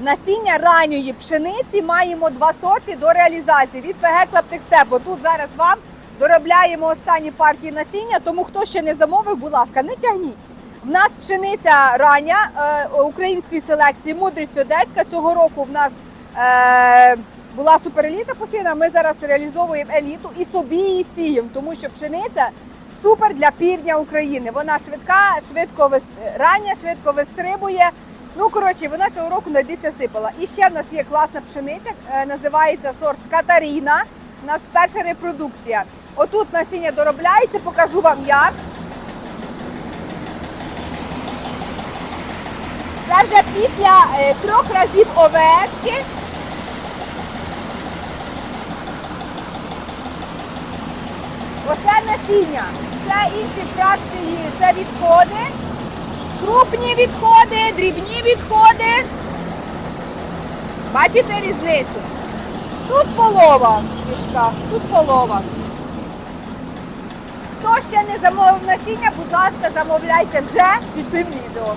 насіння ранньої пшениці маємо два сорти до реалізації від ФГ Клаптекстепу. Тут зараз вам доробляємо останні партії насіння, тому хто ще не замовив, будь ласка, не тягніть. В нас пшениця рання е, української селекції мудрість одеська. Цього року в нас е, була супереліта посіяна. Ми зараз реалізовуємо еліту і собі її сіємо, тому що пшениця супер для півдня України. Вона швидка, швидко вис... рання, швидко вистрибує. Ну коротше, вона цього року найбільше сипала. І ще в нас є класна пшениця, е, називається сорт Катаріна. У нас перша репродукція. Отут насіння доробляється, покажу вам як. Це вже після е, трьох разів ОВСки. Оце насіння. Це інші фракції, це відходи. Крупні відходи, дрібні відходи. Бачите різницю? Тут полова мішка, тут полова. Хто ще не замовив насіння, будь ласка, замовляйте вже під цим відео.